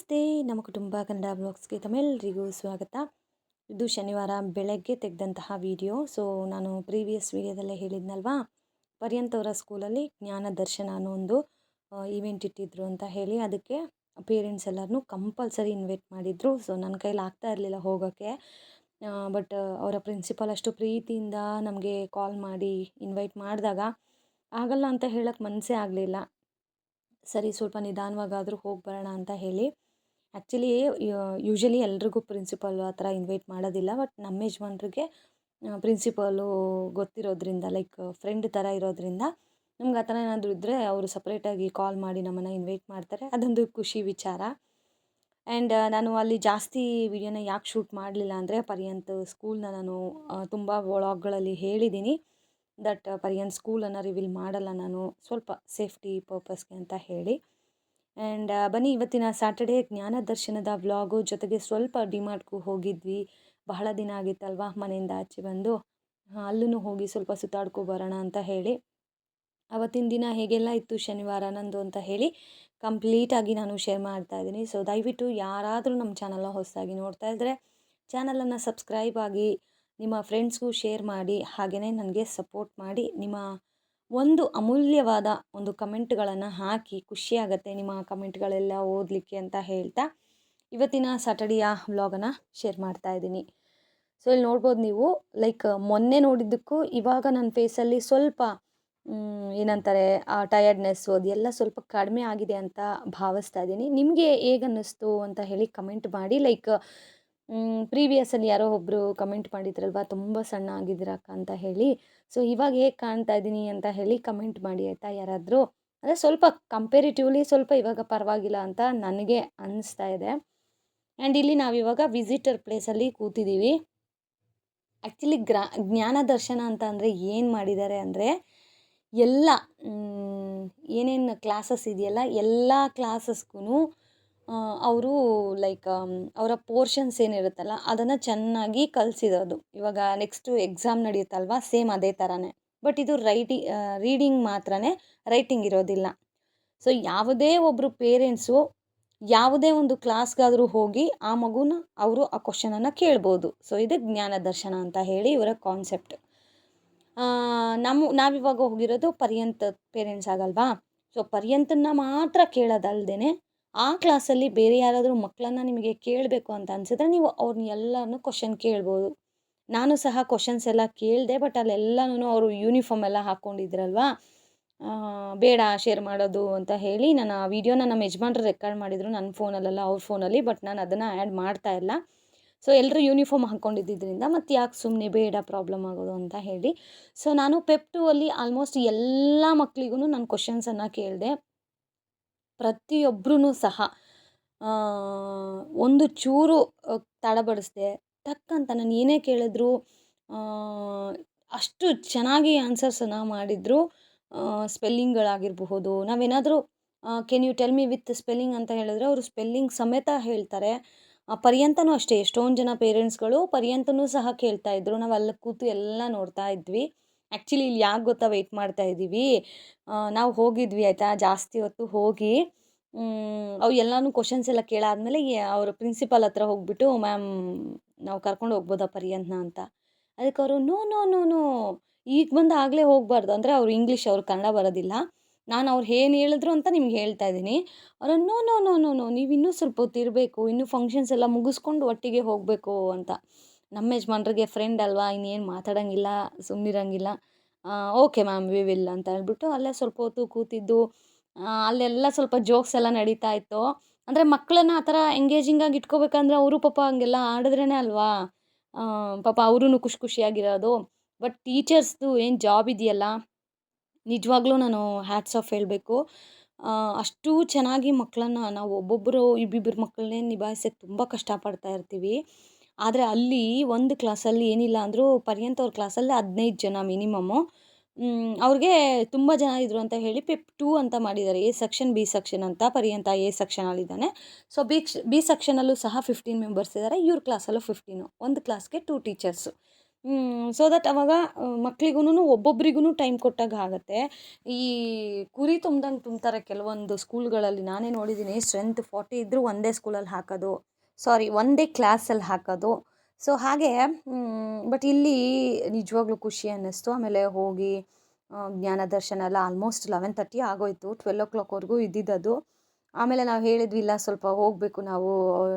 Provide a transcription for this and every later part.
ನಮಸ್ತೆ. ನಮ್ಮ ಕುಟುಂಬ ಕನ್ನಡ ಬ್ಲಾಗ್ಸ್ಗೆ ತಮ್ಮೆಲ್ಲರಿಗೂ ಸ್ವಾಗತ. ಇದು ಶನಿವಾರ ಬೆಳಗ್ಗೆ ತೆಗೆದಂತಹ ವಿಡಿಯೋ. ಸೊ, ನಾನು ಪ್ರೀವಿಯಸ್ ವಿಡಿಯೋದಲ್ಲೇ ಹೇಳಿದ್ನಲ್ವಾ? ಪರ್ಯಂತ್ ಅವರ ಸ್ಕೂಲಲ್ಲಿ ಜ್ಞಾನ ದರ್ಶನ ಅನ್ನೋ ಒಂದು ಈವೆಂಟ್ ಇಟ್ಟಿದ್ರು ಅಂತ ಹೇಳಿ ಅದಕ್ಕೆ ಪೇರೆಂಟ್ಸ್ ಎಲ್ಲರನ್ನೂ ಕಂಪಲ್ಸರಿ ಇನ್ವೈಟ್ ಮಾಡಿದರು. ಸೊ ನನ್ನ ಕೈಲಿ ಆಗ್ತಾ ಇರಲಿಲ್ಲ ಹೋಗೋಕ್ಕೆ ಬಟ್ ಅವರ ಪ್ರಿನ್ಸಿಪಾಲ್ ಅಷ್ಟು ಪ್ರೀತಿಯಿಂದ ನಮಗೆ ಕಾಲ್ ಮಾಡಿ ಇನ್ವೈಟ್ ಮಾಡಿದಾಗ ಆಗಲ್ಲ ಅಂತ ಹೇಳೋಕ್ಕೆ ಮನಸ್ಸೇ ಆಗಲಿಲ್ಲ. ಸರಿ, ಸ್ವಲ್ಪ ನಿಧಾನವಾಗಾದರೂ ಹೋಗಿ ಬರೋಣ ಅಂತ ಹೇಳಿ ಆ್ಯಕ್ಚುಲಿ ಯೂಶ್ವಲಿ ಎಲ್ರಿಗೂ ಪ್ರಿನ್ಸಿಪಲ್ ಆ ಥರ ಇನ್ವೈಟ್ ಮಾಡೋದಿಲ್ಲ. ಬಟ್ ನಮ್ಮ ಯಜಮಾನ್ರಿಗೆ ಪ್ರಿನ್ಸಿಪಾಲು ಗೊತ್ತಿರೋದ್ರಿಂದ ಲೈಕ್ ಫ್ರೆಂಡ್ ಥರ ಇರೋದ್ರಿಂದ, ನಮ್ಗೆ ಆ ಥರ ಏನಾದರೂ ಇದ್ದರೆ ಅವರು ಸಪ್ರೇಟಾಗಿ ಕಾಲ್ ಮಾಡಿ ನಮ್ಮನ್ನು ಇನ್ವೈಟ್ ಮಾಡ್ತಾರೆ. ಅದೊಂದು ಖುಷಿ ವಿಚಾರ. ಆ್ಯಂಡ್ ನಾನು ಅಲ್ಲಿ ಜಾಸ್ತಿ ವಿಡಿಯೋನ ಯಾಕೆ ಶೂಟ್ ಮಾಡಲಿಲ್ಲ ಅಂದರೆ, ಪರ್ಯಂತ್ ಸ್ಕೂಲ್ನ ನಾನು ತುಂಬ ವ್ಲಾಗ್ಗಳಲ್ಲಿ ಹೇಳಿದ್ದೀನಿ ದಟ್ ಪರ್ಯಂತ್ ಸ್ಕೂಲನ್ನು ರಿವೀಲ್ ಮಾಡಲ್ಲ ನಾನು. ಸ್ವಲ್ಪ ಸೇಫ್ಟಿ ಪರ್ಪಸ್ಗೆ ಅಂತ ಹೇಳಿ. ಆ್ಯಂಡ್ ಬನ್ನಿ, ಇವತ್ತಿನ ಸ್ಯಾಟರ್ಡೇ ಜ್ಞಾನ ದರ್ಶನದ ವ್ಲಾಗು ಜೊತೆಗೆ ಸ್ವಲ್ಪ ಡಿಮಾರ್ಟ್ಗೂ ಹೋಗಿದ್ವಿ. ಬಹಳ ದಿನ ಆಗಿತ್ತಲ್ವಾ ಮನೆಯಿಂದ ಆಚೆ ಬಂದು. ಅಲ್ಲೂ ಹೋಗಿ ಸ್ವಲ್ಪ ಸುತ್ತಾಡ್ಕೊ ಬರೋಣ ಅಂತ ಹೇಳಿ. ಅವತ್ತಿನ ದಿನ ಹೇಗೆಲ್ಲ ಇತ್ತು ಶನಿವಾರ ನಂದು ಅಂತ ಹೇಳಿ ಕಂಪ್ಲೀಟಾಗಿ ನಾನು ಶೇರ್ ಮಾಡ್ತಾ ಇದ್ದೀನಿ. ಸೊ ದಯವಿಟ್ಟು ಯಾರಾದರೂ ನಮ್ಮ ಚಾನಲ್ನ ಹೊಸದಾಗಿ ನೋಡ್ತಾ ಇದ್ದರೆ ಚಾನಲನ್ನು ಸಬ್ಸ್ಕ್ರೈಬ್ ಆಗಿ ನಿಮ್ಮ ಫ್ರೆಂಡ್ಸ್ಗೂ ಶೇರ್ ಮಾಡಿ. ಹಾಗೆಯೇ ನನಗೆ ಸಪೋರ್ಟ್ ಮಾಡಿ. ನಿಮ್ಮ ಒಂದು ಅಮೂಲ್ಯವಾದ ಒಂದು ಕಮೆಂಟ್ಗಳನ್ನು ಹಾಕಿ ಖುಷಿಯಾಗತ್ತೆ ನಿಮ್ಮ ಕಮೆಂಟ್ಗಳೆಲ್ಲ ಓದಲಿಕ್ಕೆ ಅಂತ ಹೇಳ್ತಾ ಇವತ್ತಿನ ಸ್ಯಾಟರ್ಡೆಯ ವ್ಲಾಗನ್ನು ಶೇರ್ ಮಾಡ್ತಾ ಇದ್ದೀನಿ. ಸೊ ಇಲ್ಲಿ ನೋಡ್ಬೋದು ನೀವು ಲೈಕ್ ಮೊನ್ನೆ ನೋಡಿದ್ದಕ್ಕೂ ಇವಾಗ ನನ್ನ ಫೇಸಲ್ಲಿ ಸ್ವಲ್ಪ ಏನಂತಾರೆ, ಆ ಟಯರ್ಡ್ನೆಸ್ಸು ಅದೆಲ್ಲ ಸ್ವಲ್ಪ ಕಡಿಮೆ ಆಗಿದೆ ಅಂತ ಭಾವಿಸ್ತಾ ಇದ್ದೀನಿ. ನಿಮಗೆ ಹೇಗೆ ಅನ್ನಿಸ್ತು ಅಂತ ಹೇಳಿ ಕಮೆಂಟ್ ಮಾಡಿ ಲೈಕ್ ಪ್ರೀವಿಯಸಲ್ಲಿ ಯಾರೋ ಒಬ್ಬರು ಕಮೆಂಟ್ ಮಾಡಿದ್ರಲ್ವ? ತುಂಬ ಸಣ್ಣ ಆಗಿದ್ದೀರಕ್ಕ ಅಂತ ಹೇಳಿ. ಸೊ ಇವಾಗ ಹೇಗೆ ಕಾಣ್ತಾ ಇದ್ದೀನಿ ಅಂತ ಹೇಳಿ ಕಮೆಂಟ್ ಮಾಡಿ ಆಯಿತಾ? ಯಾರಾದರೂ? ಅಂದರೆ ಸ್ವಲ್ಪ ಕಂಪೇರಿಟಿವ್ಲಿ ಸ್ವಲ್ಪ ಇವಾಗ ಪರವಾಗಿಲ್ಲ ಅಂತ ನನಗೆ ಅನ್ನಿಸ್ತಾ ಇದೆ. ಆ್ಯಂಡ್ ಇಲ್ಲಿ ನಾವಿವಾಗ ವಿಸಿಟರ್ ಪ್ಲೇಸಲ್ಲಿ ಕೂತಿದ್ದೀವಿ ಆ್ಯಕ್ಚುಲಿ ಗ್ರಾ, ಜ್ಞಾನ ದರ್ಶನ ಅಂತ ಅಂದರೆ ಏನು ಮಾಡಿದ್ದಾರೆ ಅಂದರೆ, ಎಲ್ಲ ಏನೇನು ಕ್ಲಾಸಸ್ ಇದೆಯಲ್ಲ, ಎಲ್ಲ ಕ್ಲಾಸಸ್ಗೂ ಅವರು ಲೈಕ್ ಅವರ ಪೋರ್ಷನ್ಸ್ ಏನಿರುತ್ತಲ್ಲ, ಅದನ್ನು ಚೆನ್ನಾಗಿ ಕಲಿಸಿರೋದು ಇವಾಗ ನೆಕ್ಸ್ಟು ಎಕ್ಸಾಮ್ ನಡೆಯುತ್ತಲ್ವಾ ಸೇಮ್ ಅದೇ ಥರನೇ ಬಟ್ ಇದು ರೈಟಿ ರೀಡಿಂಗ್ ಮಾತ್ರ ರೈಟಿಂಗ್ ಇರೋದಿಲ್ಲ. ಸೊ ಯಾವುದೇ ಒಬ್ಬರು ಪೇರೆಂಟ್ಸು ಯಾವುದೇ ಒಂದು ಕ್ಲಾಸ್ಗಾದರೂ ಹೋಗಿ ಆ ಮಗುನ ಅವರು ಆ ಕ್ವಶನನ್ನು ಕೇಳ್ಬೋದು. ಸೊ ಇದು ಜ್ಞಾನ ದರ್ಶನ ಅಂತ ಹೇಳಿ ಇವರ ಕಾನ್ಸೆಪ್ಟ್ ನಮ್ಮ ನಾವಿವಾಗ ಹೋಗಿರೋದು ಪರ್ಯಂತ ಪೇರೆಂಟ್ಸ್ ಆಗಲ್ವಾ? ಸೊ ಪರ್ಯಂತನ ಮಾತ್ರ ಕೇಳೋದಲ್ದೇ ಆ ಕ್ಲಾಸಲ್ಲಿ ಬೇರೆ ಯಾರಾದರೂ ಮಕ್ಕಳನ್ನ ನಿಮಗೆ ಕೇಳಬೇಕು ಅಂತ ಅನಿಸಿದ್ರೆ ನೀವು ಅವ್ರನ್ನ ಎಲ್ಲರನ್ನೂ ಕ್ವಶನ್ ಕೇಳ್ಬೋದು. ನಾನು ಸಹ ಕ್ವಶನ್ಸ್ ಎಲ್ಲ ಕೇಳಿದೆ ಬಟ್ ಅಲ್ಲೆಲ್ಲನೂ ಅವರು ಯೂನಿಫಾರ್ಮ್ ಎಲ್ಲ ಹಾಕ್ಕೊಂಡಿದ್ರಲ್ವ ಬೇಡ ಶೇರ್ ಮಾಡೋದು ಅಂತ ಹೇಳಿ ನಾನು ಆ ವಿಡಿಯೋನ ನಮ್ಮ ಯಜಮಾನ್ರು ರೆಕಾರ್ಡ್ ಮಾಡಿದರು ನನ್ನ ಫೋನಲ್ಲೆಲ್ಲ ಅವ್ರ ಫೋನಲ್ಲಿ ಬಟ್ ನಾನು ಅದನ್ನು ಆ್ಯಡ್ ಮಾಡ್ತಾ ಇಲ್ಲ. ಸೊ ಎಲ್ಲರೂ ಯೂನಿಫಾರ್ಮ್ ಹಾಕ್ಕೊಂಡಿದ್ದರಿಂದ ಮತ್ತು ಯಾಕೆ ಸುಮ್ಮನೆ ಬೇಡ ಪ್ರಾಬ್ಲಮ್ ಆಗೋದು ಅಂತ ಹೇಳಿ. ಸೊ ನಾನು ಪೆಪ್ ಟೂ ಅಲ್ಲಿ ಆಲ್ಮೋಸ್ಟ್ ಎಲ್ಲ ಮಕ್ಕಳಿಗೂ ನಾನು ಕ್ವಶನ್ಸನ್ನು ಕೇಳಿದೆ. ಪ್ರತಿಯೊಬ್ಬರೂ ಸಹ ಒಂದು ಚೂರು ತಡಬಡಿಸ್ದೆ. ತಕ್ಕಂತ ನಾನು ಏನೇ ಕೇಳಿದ್ರು ಅಷ್ಟು ಚೆನ್ನಾಗಿ ಆನ್ಸರ್ಸನ್ನು ಮಾಡಿದರು ಸ್ಪೆಲ್ಲಿಂಗ್ಗಳಾಗಿರಬಹುದು. ನಾವೇನಾದರೂ can you tell me with spelling ಅಂತ ಹೇಳಿದ್ರೆ, ಅವರು ಸ್ಪೆಲ್ಲಿಂಗ್ ಸಮೇತ ಹೇಳ್ತಾರೆ. ಪರ್ಯಂತನೂ ಅಷ್ಟೇ. ಎಷ್ಟೊಂದು ಜನ ಪೇರೆಂಟ್ಸ್ಗಳು ಪರ್ಯಂತನೂ ಸಹ ಕೇಳ್ತಾ ಇದ್ರು. ನಾವು ಅಲ್ಲಿ ಕೂತು ಎಲ್ಲ ನೋಡ್ತಾ ಇದ್ವಿ. ಆ್ಯಕ್ಚುಲಿ ಇಲ್ಲಿ ಯಾಕೆ ಗೊತ್ತಾ ವೆಯ್ಟ್ ಮಾಡ್ತಾ ಇದ್ದೀವಿ ನಾವು ಹೋಗಿದ್ವಿ ಆಯಿತಾ? ಜಾಸ್ತಿ ಹೊತ್ತು ಹೋಗಿ ಅವು ಎಲ್ಲನೂ ಕ್ವಶನ್ಸ್ ಎಲ್ಲ ಕೇಳಾದಮೇಲೆ ಅವರು ಪ್ರಿನ್ಸಿಪಾಲ್ ಹತ್ರ ಹೋಗ್ಬಿಟ್ಟು ಮ್ಯಾಮ್ ನಾವು ಕರ್ಕೊಂಡು ಹೋಗ್ಬೋದ ಪರ್ಯಂತನ ಅಂತ? ಅದಕ್ಕೆ ಅವರು ನೋ ನೋ ನೋ ನೋ ಈಗ ಬಂದು ಆಗಲೇ ಹೋಗಬಾರ್ದು. ಅಂದರೆ ಅವ್ರು ಇಂಗ್ಲೀಷ್ ಅವ್ರು ಕನ್ನಡ ಬರೋದಿಲ್ಲ. ನಾನು ಅವ್ರು ಏನು ಹೇಳಿದ್ರು ಅಂತ ನಿಮ್ಗೆ ಹೇಳ್ತಾ ಇದ್ದೀನಿ ಅವರು no no no no no ನೀವು ಇನ್ನೂ ಸ್ವಲ್ಪ ಹೊತ್ತು ಇರಬೇಕು. ಇನ್ನೂ ಫಂಕ್ಷನ್ಸ್ ಎಲ್ಲ ಮುಗಿಸ್ಕೊಂಡು ಒಟ್ಟಿಗೆ ಹೋಗಬೇಕು ಅಂತ. ನಮ್ಮ ಯಜಮಾನ್ರಿಗೆ ಫ್ರೆಂಡ್ ಅಲ್ವಾ? ಇನ್ನೇನು ಮಾತಾಡೋಂಗಿಲ್ಲ ಸುಮ್ಮನಿರಂಗಿಲ್ಲ ಓಕೆ ಮ್ಯಾಮ್ ವಿ ವಿಲ್ ಅಂತ ಹೇಳ್ಬಿಟ್ಟು ಅಲ್ಲೇ ಸ್ವಲ್ಪ ಹೊತ್ತು ಕೂತಿದ್ದು. ಅಲ್ಲೆಲ್ಲ ಸ್ವಲ್ಪ ಜೋಕ್ಸ್ ಎಲ್ಲ ನಡೀತಾ ಇತ್ತು. ಅಂದರೆ ಮಕ್ಕಳನ್ನ ಆ ಥರ ಎಂಗೇಜಿಂಗಾಗಿ ಇಟ್ಕೋಬೇಕಂದ್ರೆ ಅವರು ಪಾಪ ಹಂಗೆಲ್ಲ ಆಡಿದ್ರೇ ಅಲ್ವಾ? ಪಾಪ ಅವರೂ ಖುಷಿ ಖುಷಿಯಾಗಿರೋದು. ಬಟ್ ಟೀಚರ್ಸ್ದು ಏನು ಜಾಬ್ ಇದೆಯಲ್ಲ? ನಿಜವಾಗ್ಲೂ ನಾನು ಹ್ಯಾಟ್ಸ್ ಆಫ್ ಹೇಳಬೇಕು. ಅಷ್ಟು ಚೆನ್ನಾಗಿ ಮಕ್ಕಳನ್ನ ನಾವು ಒಬ್ಬೊಬ್ಬರು ಇಬ್ಬಿಬ್ಬರು ಮಕ್ಕಳನ್ನೇ ನಿಭಾಯಿಸೋಕ್ಕೆ ತುಂಬ ಕಷ್ಟಪಡ್ತಾ ಇರ್ತೀವಿ. ಆದರೆ ಅಲ್ಲಿ ಒಂದು ಕ್ಲಾಸಲ್ಲಿ ಏನಿಲ್ಲ ಅಂದರೂ ಪರ್ಯಂತ ಅವ್ರ ಕ್ಲಾಸಲ್ಲಿ ಹದಿನೈದು ಜನ ಮಿನಿಮಮ್ಮು ಅವ್ರಿಗೆ ತುಂಬ ಜನ ಇದ್ದರು ಅಂತ ಹೇಳಿ ಪೆಪ್ ಟೂ ಅಂತ ಮಾಡಿದ್ದಾರೆ ಎ ಸೆಕ್ಷನ್, ಬಿ ಸೆಕ್ಷನ್ ಅಂತ ಪರ್ಯಂತ ಎ ಸೆಕ್ಷನಲ್ಲಿದ್ದಾನೆ ಸೊ, ಬಿ ಬಿ ಸೆಕ್ಷನಲ್ಲೂ ಸಹ ಫಿಫ್ಟೀನ್ ಮೆಂಬರ್ಸ್ ಇದ್ದಾರೆ ಇವ್ರ ಕ್ಲಾಸಲ್ಲೂ ಫಿಫ್ಟೀನು. ಒಂದು ಕ್ಲಾಸ್ಗೆ ಟೂ ಟೀಚರ್ಸು. ಸೊ ದಟ್ ಅವಾಗ ಮಕ್ಳಿಗೂ ಒಬ್ಬೊಬ್ರಿಗೂ ಟೈಮ್ ಕೊಟ್ಟಾಗ ಆಗುತ್ತೆ. ಈ ಕುರಿ ತುಂಬ್ದಂಗೆ ತುಂಬ್ತಾರೆ ಕೆಲವೊಂದು ಸ್ಕೂಲ್ಗಳಲ್ಲಿ. ನಾನೇ ನೋಡಿದ್ದೀನಿ ಸ್ಟ್ರೆಂತ್ ಫಾರ್ಟಿ ಇದ್ದರೂ ಒಂದೇ ಸ್ಕೂಲಲ್ಲಿ ಹಾಕೋದು. ಸಾರಿ, ಒಂದೇ ಕ್ಲಾಸಲ್ಲಿ ಹಾಕೋದು. ಸೊ, ಹಾಗೆ ಬಟ್ ಇಲ್ಲಿ ನಿಜವಾಗ್ಲೂ ಖುಷಿ ಅನ್ನಿಸ್ತು. ಆಮೇಲೆ ಹೋಗಿ ಜ್ಞಾನ ದರ್ಶನ ಎಲ್ಲ ಆಲ್ಮೋಸ್ಟ್ ಲೆವೆನ್ ತರ್ಟಿ ಆಗೋಯ್ತು ಟ್ವೆಲ್ ಓ ಕ್ಲಾಕ್ವರೆಗೂ ಇದ್ದಿದ್ದದು ಆಮೇಲೆ ನಾವು ಹೇಳಿದ್ವಿ, ಇಲ್ಲ, ಸ್ವಲ್ಪ ಹೋಗಬೇಕು ನಾವು,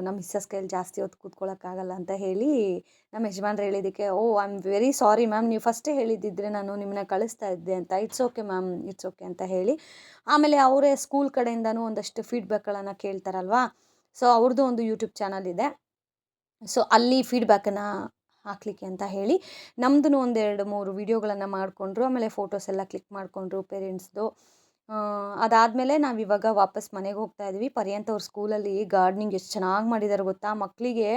ನಮ್ಮ ಮಿಸ್ಸಸ್ ಕೈಯಲ್ಲಿ ಜಾಸ್ತಿ ಹೊತ್ತು ಕೂತ್ಕೊಳ್ಳೋಕ್ಕಾಗಲ್ಲ ಅಂತ ಹೇಳಿ ನಮ್ಮ ಯಜಮಾನ್ರು ಹೇಳಿದ್ದಕ್ಕೆ, ಓ I am very sorry ma'am ನೀವು ಫಸ್ಟೇ ಹೇಳಿದ್ದಿದ್ರೆ ನಾನು ನಿಮ್ಮನ್ನ ಕಳಿಸ್ತಾ ಇದ್ದೆ ಅಂತ it's okay ma'am it's okay ಅಂತ ಹೇಳಿ. ಆಮೇಲೆ ಅವರೇ ಸ್ಕೂಲ್ ಕಡೆಯಿಂದನೂ ಒಂದಷ್ಟು ಫೀಡ್ಬ್ಯಾಕ್ಗಳನ್ನು ಕೇಳ್ತಾರಲ್ವಾ? ಸೊ ಅವ್ರದ್ದು ಒಂದು ಯೂಟ್ಯೂಬ್ ಚಾನಲ್ ಇದೆ. ಸೊ, ಅಲ್ಲಿ ಫೀಡ್ಬ್ಯಾಕನ್ನು ಹಾಕಲಿಕ್ಕೆ ಅಂತ ಹೇಳಿ ನಮ್ಮದು ಒಂದೆರಡು ಮೂರು ವೀಡಿಯೋಗಳನ್ನು ಮಾಡಿಕೊಂಡ್ರು. ಆಮೇಲೆ ಫೋಟೋಸ್ ಎಲ್ಲ ಕ್ಲಿಕ್ ಮಾಡಿಕೊಂಡ್ರು ಪೇರೆಂಟ್ಸ್ದು ಅದಾದಮೇಲೆ ನಾವು ಇವಾಗ ವಾಪಸ್ ಮನೆಗೆ ಹೋಗ್ತಾ ಇದ್ವಿ. ಪರ್ಯಂತ ಅವ್ರ ಸ್ಕೂಲಲ್ಲಿ ಗಾರ್ಡ್ನಿಂಗ್ ಎಷ್ಟು ಚೆನ್ನಾಗಿ ಮಾಡಿದ್ದಾರೆ ಗೊತ್ತಾ? ಮಕ್ಕಳಿಗೆ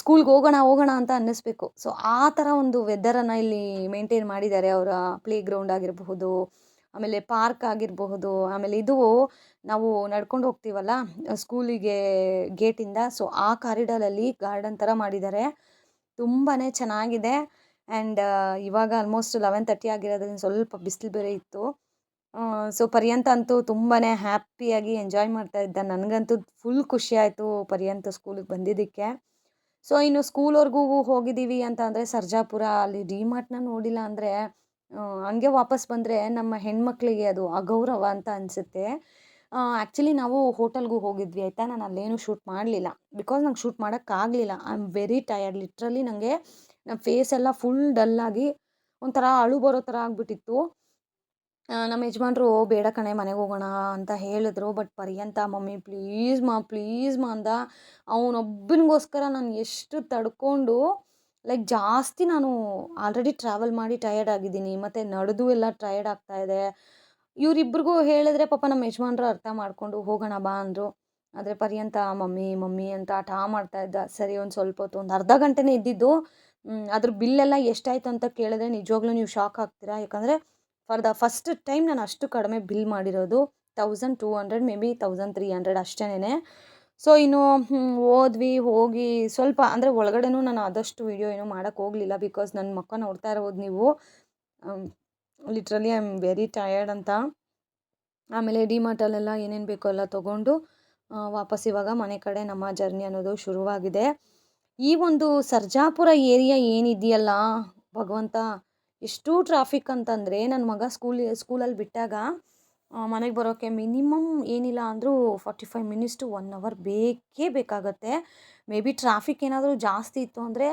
ಸ್ಕೂಲ್ಗೆ ಹೋಗೋಣ ಹೋಗೋಣ ಅಂತ ಅನ್ನಿಸ್ಬೇಕು. ಸೊ, ಆ ಥರ ಒಂದು ವೆದರನ್ನು ಇಲ್ಲಿ ಮೇಂಟೈನ್ ಮಾಡಿದ್ದಾರೆ ಅವರ ಪ್ಲೇ ಗ್ರೌಂಡ್ ಆಗಿರಬಹುದು. ಆಮೇಲೆ ಪಾರ್ಕ್ ಆಗಿರಬಹುದು, ಆಮೇಲೆ ಇದು ನಾವು ನಡ್ಕೊಂಡು ಹೋಗ್ತೀವಲ್ಲ, ಸ್ಕೂಲಿಗೆ ಗೇಟಿಂದ, ಸೊ ಆ ಕಾರಿಡಾರಲ್ಲಿ ಗಾರ್ಡನ್ ಥರ ಮಾಡಿದ್ದಾರೆ. ತುಂಬಾ ಚೆನ್ನಾಗಿದೆ. ಆ್ಯಂಡ್ ಇವಾಗ ಆಲ್ಮೋಸ್ಟ್ ಲೆವೆನ್ ತರ್ಟಿ ಆಗಿರೋದ್ರಿಂದ ಸ್ವಲ್ಪ ಬಿಸಿಲು ಬೇರೆ ಇತ್ತು. ಸೊ ಪರ್ಯಂತ ಅಂತೂ ತುಂಬಾ ಹ್ಯಾಪಿಯಾಗಿ ಎಂಜಾಯ್ ಮಾಡ್ತಾ ಇದ್ದ. ನನಗಂತೂ ಫುಲ್ ಖುಷಿ ಆಯಿತು ಪರ್ಯಂತ ಸ್ಕೂಲಿಗೆ ಬಂದಿದ್ದಕ್ಕೆ. ಸೊ ಇನ್ನು ಸ್ಕೂಲ್ವರೆಗೂ ಹೋಗಿದ್ದೀವಿ ಅಂತ ಅಂದರೆ ಸರ್ಜಾಪುರ ಅಲ್ಲಿ ಡಿಮಾರ್ಟ್ನ ನೋಡಿಲ್ಲ ಅಂದರೆ ಹಂಗೆ ವಾಪಸ್ ಬಂದರೆ ನಮ್ಮ ಹೆಣ್ಮಕ್ಳಿಗೆ ಅದು ಅಗೌರವ ಅಂತ ಅನಿಸುತ್ತೆ. ಆ್ಯಕ್ಚುಲಿ ನಾವು ಹೋಟೆಲ್ಗೂ ಹೋಗಿದ್ವಿ ಆಯಿತಾ? ನಾನು ಅಲ್ಲೇನು ಶೂಟ್ ಮಾಡಲಿಲ್ಲ. ಬಿಕಾಸ್ ನಂಗೆ ಶೂಟ್ ಮಾಡೋಕ್ಕಾಗಲಿಲ್ಲ I am very tired literally ನನಗೆ ನಮ್ಮ ಫೇಸ್ ಎಲ್ಲ ಫುಲ್ ಡಲ್ಲಾಗಿ ಒಂಥರ ಅಳು ಬರೋ ಥರ ಆಗಿಬಿಟ್ಟಿತ್ತು. ನಮ್ಮ ಯಜಮಾನ್ರು ಬೇಡ ಕಣೆ, ಮನೆಗೆ ಹೋಗೋಣ ಅಂತ ಹೇಳಿದ್ರು. ಬಟ್ ಪರ್ಯಂತ, ಮಮ್ಮಿ ಪ್ಲೀಸ್ ಮಾ ಪ್ಲೀಸ್ ಮಾ ಅಂದ. ಅವನೊಬ್ಬನಿಗೋಸ್ಕರ ನಾನು ಎಷ್ಟು ತಡ್ಕೊಂಡು ಲೈಕ್ ಜಾಸ್ತಿ ನಾನು ಆಲ್ರೆಡಿ ಟ್ರಾವೆಲ್ ಮಾಡಿ ಟಯರ್ಡ್ ಆಗಿದ್ದೀನಿ, ಮತ್ತು ನಡೆದು ಎಲ್ಲ ಟಯರ್ಡ್ ಆಗ್ತಾ ಇದೆ. ಇವರಿಬ್ರಿಗೂ ಹೇಳಿದ್ರೆ ಪಾಪ ನಮ್ಮ ಯಜಮಾನ್ರು ಅರ್ಥ ಮಾಡಿಕೊಂಡು ಹೋಗೋಣ ಬಾ ಅಂದರು. ಆದರೆ ಪರ್ಯಂತ ಮಮ್ಮಿ ಮಮ್ಮಿ ಅಂತ ಆಟ ಮಾಡ್ತಾ ಇದ್ದ. ಸರಿ ಒಂದು ಸ್ವಲ್ಪ ಹೊತ್ತು, ಒಂದು ಅರ್ಧ ಗಂಟೆನೇ ಇದ್ದಿದ್ದು. ಅದ್ರ ಬಿಲ್ಲೆಲ್ಲ ಎಷ್ಟಾಯ್ತು ಅಂತ ಕೇಳಿದ್ರೆ ನಿಜವಾಗ್ಲೂ ನೀವು ಶಾಕ್ ಆಗ್ತೀರಾ? ಯಾಕಂದರೆ ಫಾರ್ ದ ಫಸ್ಟ್ ಟೈಮ್ ನಾನು ಅಷ್ಟು ಕಡಿಮೆ ಬಿಲ್ ಮಾಡಿರೋದು thousand two hundred maybe thousand three hundred ಅಷ್ಟೇನೆ ಸೊ ಇನ್ನು ಹೋದ್ವಿ ಹೋಗಿ ಸ್ವಲ್ಪ ಅಂದರೆ ಒಳಗಡೆನೂ ನಾನು ಆದಷ್ಟು ವೀಡಿಯೋ ಏನೂ ಮಾಡೋಕ್ಕೆ ಹೋಗಲಿಲ್ಲ ಬಿಕಾಸ್ ನನ್ನ ಮಕ್ಕ ನೋಡ್ತಾ ಇರ್ಬೋದು ನೀವು. Literally I am very tired ಅಂತ. ಆಮೇಲೆ ಡಿ ಮಾರ್ಟಲ್ಲೆಲ್ಲ ಏನೇನು ಬೇಕೋ ಎಲ್ಲ ತೊಗೊಂಡು ವಾಪಸ್ ಇವಾಗ ಮನೆ ಕಡೆ ನಮ್ಮ ಜರ್ನಿ ಅನ್ನೋದು ಶುರುವಾಗಿದೆ. ಈ ಒಂದು ಸರ್ಜಾಪುರ ಏರಿಯಾ ಏನಿದೆಯಲ್ಲ, ಭಗವಂತ, ಎಷ್ಟು ಟ್ರಾಫಿಕ್ ಅಂತಂದರೆ ನನ್ನ ಮಗ ಸ್ಕೂಲ್ ಸ್ಕೂಲಲ್ಲಿ ಬಿಟ್ಟಾಗ ಮನೆಗೆ ಬರೋಕ್ಕೆ ಮಿನಿಮಮ್ ಏನಿಲ್ಲ ಅಂದರೂ forty five minutes to one hour ಬೇಕೇ ಬೇಕಾಗತ್ತೆ. ಮೇ ಬಿ ಟ್ರಾಫಿಕ್ ಏನಾದರೂ ಜಾಸ್ತಿ ಇತ್ತು ಅಂದರೆ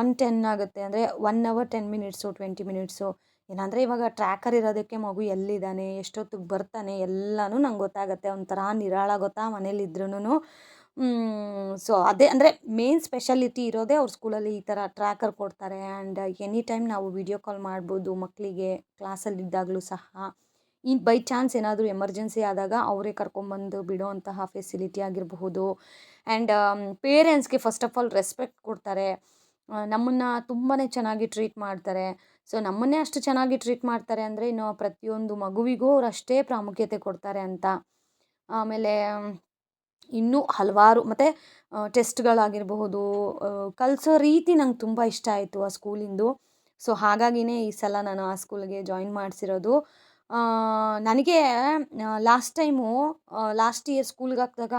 ಒನ್ ಟೆನ್ ಆಗುತ್ತೆ. ಅಂದರೆ one hour ten minutes, twenty minutes. ಏನಂದರೆ ಇವಾಗ ಟ್ರ್ಯಾಕರ್ ಇರೋದಕ್ಕೆ ಮಗು ಎಲ್ಲಿದ್ದಾನೆ, ಎಷ್ಟೊತ್ತಿಗೆ ಬರ್ತಾನೆ, ಎಲ್ಲನೂ ನಂಗೆ ಗೊತ್ತಾಗುತ್ತೆ. ಒಂಥರ ನಿರಾಳ ಗೊತ್ತಾ ಮನೇಲಿದ್ರೂ ಸೊ ಅದೇ ಅಂದರೆ ಮೇನ್ ಸ್ಪೆಷಾಲಿಟಿ ಇರೋದೇ ಅವ್ರ ಸ್ಕೂಲಲ್ಲಿ ಈ ಥರ ಟ್ರ್ಯಾಕರ್ ಕೊಡ್ತಾರೆ. ಆ್ಯಂಡ್ ಎನಿ ಟೈಮ್ ನಾವು ವಿಡಿಯೋ ಕಾಲ್ ಮಾಡ್ಬೋದು ಮಕ್ಕಳಿಗೆ, ಕ್ಲಾಸಲ್ಲಿದ್ದಾಗಲೂ ಸಹ. ಇನ್ನು ಬೈ ಚಾನ್ಸ್ ಏನಾದರೂ ಎಮರ್ಜೆನ್ಸಿ ಆದಾಗ ಅವರೇ ಕರ್ಕೊಂಬಂದು ಬಿಡೋವಂತಹ ಫೆಸಿಲಿಟಿ ಆಗಿರಬಹುದು. ಆ್ಯಂಡ್ ಪೇರೆಂಟ್ಸ್ಗೆ ಫಸ್ಟ್ ಆಫ್ ಆಲ್ ರೆಸ್ಪೆಕ್ಟ್ ಕೊಡ್ತಾರೆ. ನಮ್ಮನ್ನು ತುಂಬಾ ಚೆನ್ನಾಗಿ ಟ್ರೀಟ್ ಮಾಡ್ತಾರೆ. ಸೊ ನಮ್ಮನ್ನೇ ಅಷ್ಟು ಚೆನ್ನಾಗಿ ಟ್ರೀಟ್ ಮಾಡ್ತಾರೆ ಅಂದರೆ ಇನ್ನು ಪ್ರತಿಯೊಂದು ಮಗುವಿಗೂ ಅವ್ರು ಅಷ್ಟೇ ಪ್ರಾಮುಖ್ಯತೆ ಕೊಡ್ತಾರೆ ಅಂತ. ಆಮೇಲೆ ಇನ್ನೂ ಹಲವಾರು ಮತ್ತು ಟೆಸ್ಟ್ಗಳಾಗಿರಬಹುದು ಕಲಿಸೋ ರೀತಿ ನಂಗೆ ತುಂಬ ಇಷ್ಟ ಆಯಿತು ಆ ಸ್ಕೂಲಿಂದು ಸೊ ಹಾಗಾಗಿನೇ ಈ ಸಲ ನಾನು ಆ ಸ್ಕೂಲ್ಗೆ ಜಾಯಿನ್ ಮಾಡಿಸಿರೋದು. ನನಗೆ ಲಾಸ್ಟ್ ಟೈಮು ಲಾಸ್ಟ್ ಇಯರ್ ಸ್ಕೂಲ್ಗೆ ಹಾಕಿದಾಗ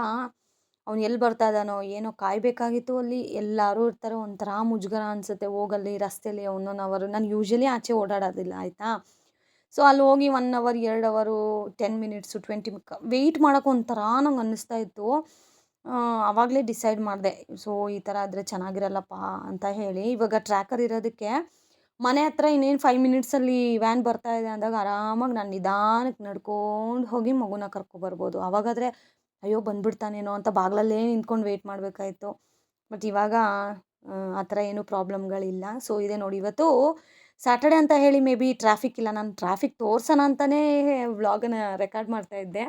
ಅವ್ನು ಎಲ್ಲಿ ಬರ್ತಾ ಇದ್ದಾನೋ, ಏನೋ ಕಾಯಬೇಕಾಗಿತ್ತು ಅಲ್ಲಿ. ಎಲ್ಲರೂ ಇರ್ತಾರೆ, ಒಂಥರ ಮುಜುಗರ ಅನಿಸುತ್ತೆ. ಹೋಗಲ್ಲಿ ರಸ್ತೆಯಲ್ಲಿ ಒನ್ ಅವರು ನಾನು ಯೂಶ್ವಲಿ ಆಚೆ ಓಡಾಡೋದಿಲ್ಲ, ಆಯಿತಾ? ಸೊ ಅಲ್ಲಿ ಹೋಗಿ ಒನ್ ಅವರ್ ಎರಡು ಅವರು ಟೆನ್ ಮಿನಿಟ್ಸು ಟ್ವೆಂಟಿ ವೆಯ್ಟ್ ಮಾಡೋಕೆ ಒಂಥರ ನಂಗೆ ಅನ್ನಿಸ್ತಾ ಇತ್ತು. ಆವಾಗಲೇ ಡಿಸೈಡ್ ಮಾಡಿದೆ. ಸೊ ಈ ಥರ ಆದರೆ ಚೆನ್ನಾಗಿರಲ್ಲಪ್ಪ ಅಂತ ಹೇಳಿ. ಇವಾಗ ಟ್ರ್ಯಾಕರ್ ಇರೋದಕ್ಕೆ ಮನೆ ಹತ್ರ ಇನ್ನೇನು ಫೈವ್ ಮಿನಿಟ್ಸಲ್ಲಿ ವ್ಯಾನ್ ಬರ್ತಾ ಇದೆ ಅಂದಾಗ ಆರಾಮಾಗಿ ನಾನು ನಿಧಾನಕ್ಕೆ ನಡ್ಕೊಂಡು ಹೋಗಿ ಮಗುನ ಕರ್ಕೊಬರ್ಬೋದು ಅವಾಗಾದರೆ ಅಯ್ಯೋ ಬಂದ್ಬಿಡ್ತಾನೇನೋ ಅಂತ ಬಾಗಿಲಲ್ಲೇ ನಿಂತ್ಕೊಂಡು ವೆಯ್ಟ್ ಮಾಡಬೇಕಾಯ್ತು. ಬಟ್ ಇವಾಗ, ಆ ಥರ ಏನೂ ಪ್ರಾಬ್ಲಮ್ಗಳಿಲ್ಲ. ಸೊ ಇದೆ ನೋಡಿ, ಇವತ್ತು ಸ್ಯಾಟರ್ಡೆ ಅಂತ ಹೇಳಿ ಮೇ ಬಿ ಟ್ರಾಫಿಕ್ ಇಲ್ಲ. ನಾನು ಟ್ರಾಫಿಕ್ ತೋರ್ಸೋಣ ಅಂತಲೇ ವ್ಲಾಗನ್ನು ರೆಕಾರ್ಡ್ ಮಾಡ್ತಾ ಇದ್ದೆ.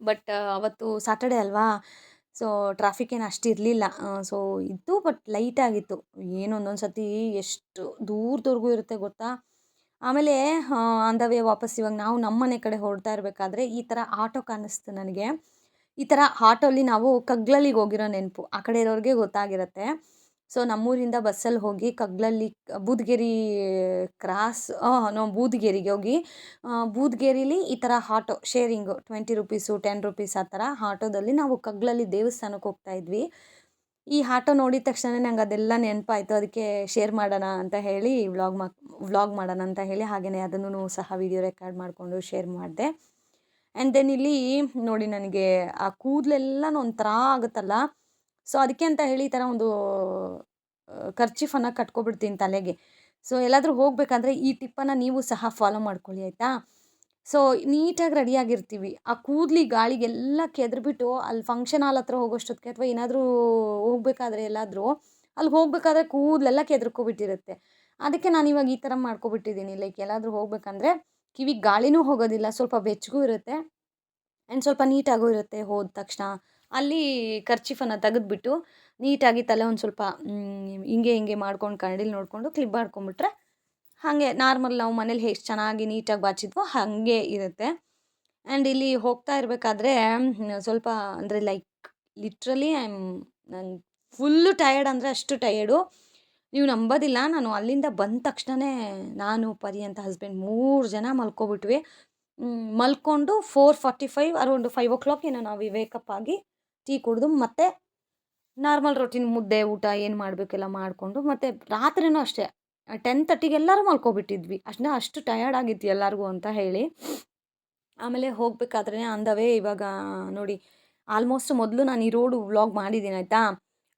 ಬಟ್ ಅವತ್ತು ಸ್ಯಾಟರ್ಡೆ ಅಲ್ವಾ? ಸೊ ಟ್ರಾಫಿಕ್ ಏನು ಅಷ್ಟು ಇರಲಿಲ್ಲ. ಸೊ ಇತ್ತು ಬಟ್ ಲೈಟಾಗಿತ್ತು ಏನು ಒಂದೊಂದು ಸತಿ ಎಷ್ಟು ದೂರದವರೆಗೂ ಇರುತ್ತೆ ಗೊತ್ತಾ? ಆಮೇಲೆ ಆನ್ ವಾಪಸ್ ಇವಾಗ ನಾವು ನಮ್ಮ ಮನೆ ಕಡೆ ಹೊರಡ್ತಾ ಇರಬೇಕಾದ್ರೆ ಈ ಥರ ಆಟೋ ಕಾಣಿಸ್ತು ನನಗೆ. ಈ ಥರ ಆಟೋಲಿ ನಾವು ಕಗ್ಲಲ್ಲಿಗೆ ಹೋಗಿರೋ ನೆನಪು. ಆ ಕಡೆ ಇರೋರಿಗೆ ಗೊತ್ತಾಗಿರುತ್ತೆ. ಸೊ, ನಮ್ಮೂರಿಂದ ಬಸ್ಸಲ್ಲಿ ಹೋಗಿ ಕಗ್ಲಲ್ಲಿ ಬೂದ್ಗೆರಿ ಕ್ರಾಸ್ ನೋ, ಬೂದ್ಗೆರಿಗೆ ಹೋಗಿ ಬೂದ್ಗೆರಿಲಿ ಈ ಥರ auto sharing, twenty rupees, ten rupees ಆ ಥರ ಹಾಟೋದಲ್ಲಿ ನಾವು ಕಗ್ಲಲ್ಲಿ ದೇವಸ್ಥಾನಕ್ಕೆ ಹೋಗ್ತಾ ಇದ್ವಿ. ಈ ಹಾಟೋ ನೋಡಿದ ತಕ್ಷಣ ನಂಗೆ ಅದೆಲ್ಲ ನೆನಪಾಯ್ತು, ಅದಕ್ಕೆ ಶೇರ್ ಮಾಡೋಣ ಅಂತ ಹೇಳಿ, ವ್ಲಾಗ್ ಮಾ, ವ್ಲಾಗ್ ಮಾಡೋಣ ಅಂತ ಹೇಳಿ ಹಾಗೆಯೇ ಅದನ್ನು ಸಹ ವಿಡಿಯೋ ರೆಕಾರ್ಡ್ ಮಾಡಿಕೊಂಡು ಶೇರ್ ಮಾಡಿದೆ. ಆ್ಯಂಡ್ ದೆನ್ ಇಲ್ಲಿ ನೋಡಿ ನನಗೆ ಆ ಕೂದಲೆಲ್ಲ ಒಂಥರ ಆಗುತ್ತಲ್ಲ ಸೊ ಅದಕ್ಕೆ ಅಂತ ಹೇಳಿ ಈ ಥರ ಒಂದು ಖರ್ಚಿಫನ್ನು ಕಟ್ಕೊಬಿಡ್ತೀನಿ ತಲೆಗೆ. ಸೊ ಎಲ್ಲಾದರೂ ಹೋಗಬೇಕಂದ್ರೆ ಈ ಟಿಪ್ಪನ್ನು ನೀವು ಸಹ ಫಾಲೋ ಮಾಡ್ಕೊಳ್ಳಿ ಆಯಿತಾ? ಸೊ ನೀಟಾಗಿ ರೆಡಿಯಾಗಿರ್ತೀವಿ ಆ ಕೂದಲಿ ಗಾಳಿಗೆಲ್ಲ ಕೆದ್ರಿಬಿಟ್ಟು ಅಲ್ಲಿ ಫಂಕ್ಷನ್ ಹಾಲ್ ಹತ್ರ ಹೋಗೋಷ್ಟೊತ್ತಿಗೆ ಅಥವಾ ಏನಾದರೂ ಹೋಗಬೇಕಾದ್ರೆ ಎಲ್ಲಾದರೂ ಅಲ್ಲಿ ಹೋಗಬೇಕಾದ್ರೆ ಕೂದಲೆಲ್ಲ ಕೆದ್ರಕೊಬಿಟ್ಟಿರುತ್ತೆ. ಅದಕ್ಕೆ ನಾನು ಇವಾಗ ಈ ಥರ ಮಾಡ್ಕೊಬಿಟ್ಟಿದ್ದೀನಿ. ಲೈಕ್ ಎಲ್ಲಾದರೂ ಹೋಗ್ಬೇಕಂದ್ರೆ ಕಿವಿಗೆ ಗಾಳಿನೂ ಹೋಗೋದಿಲ್ಲ. ಸ್ವಲ್ಪ ಬೆಚ್ಚಗೂ ಇರುತ್ತೆ. ಆ್ಯಂಡ್ ಸ್ವಲ್ಪ ನೀಟಾಗೂ ಇರುತ್ತೆ ಹೋದ ತಕ್ಷಣ. ಅಲ್ಲಿ ಕರ್ಚೀಫನ್ನು ತೆಗೆದುಬಿಟ್ಟು ನೀಟಾಗಿ ತಲೆ ಒಂದು ಸ್ವಲ್ಪ ಹಿಂಗೆ ಹಿಂಗೆ ಮಾಡ್ಕೊಂಡು ಕನ್ನಡಿಲಿ ನೋಡಿಕೊಂಡು ಕ್ಲಿಪ್ ಮಾಡ್ಕೊಂಬಿಟ್ರೆ ಹಾಗೆ ನಾರ್ಮಲ್ ನಾವು ಮನೇಲಿ ಹೇಗೆ ಚೆನ್ನಾಗಿ ನೀಟಾಗಿ ಬಾಚಿದ್ವೋ ಹಾಗೆ ಇರುತ್ತೆ. ಆ್ಯಂಡ್ ಇಲ್ಲಿ ಹೋಗ್ತಾ ಇರಬೇಕಾದ್ರೆ ಸ್ವಲ್ಪ ಅಂದರೆ ಲೈಕ್ ಲಿಟ್ರಲಿ ಐ ಆಮ್ ನಂಗೆ ಫುಲ್ಲು ಟಯರ್ಡ್ ಅಂದರೆ ಅಷ್ಟು ಟಯರ್ಡು ನೀವು ನಂಬೋದಿಲ್ಲ, ನಾನು ಅಲ್ಲಿಂದ ಬಂದ ತಕ್ಷಣವೇ ನಾನು, ಪರಿ ಅಂತ ಹಸ್ಬೆಂಡ್ ಮೂರು ಜನ ಮಲ್ಕೊಬಿಟ್ವಿ. ಮಲ್ಕೊಂಡು four forty five around five o'clock ಏನೋ ನಾವು ವೇಕಪ್ ಆಗಿ ಟೀ ಕುಡಿದು ಮತ್ತೆ ನಾರ್ಮಲ್ ರೊಟ್ಟಿನ ಮುದ್ದೆ ಊಟ ಏನು ಮಾಡಬೇಕೆಲ್ಲ ಮಾಡಿಕೊಂಡು ಮತ್ತು ರಾತ್ರಿನೂ ಅಷ್ಟೇ. ಟೆನ್ ತರ್ಟಿಗೆ ಎಲ್ಲರೂ ಮಲ್ಕೊಬಿಟ್ಟಿದ್ವಿ. ಅಷ್ಟನ್ನ ಅಷ್ಟು ಟಯರ್ಡ್ ಆಗಿತ್ತು ಎಲ್ಲರಿಗೂ ಅಂತ ಹೇಳಿ. ಆಮೇಲೆ ಹೋಗಬೇಕಾದ್ರೆ ಅಂದವೇ ಇವಾಗ ನೋಡಿ ಆಲ್ಮೋಸ್ಟ್ ಮೊದಲು ನಾನು ಈ ರೋಡು ವ್ಲಾಗ್ ಮಾಡಿದ್ದೀನಿ ಆಯಿತಾ?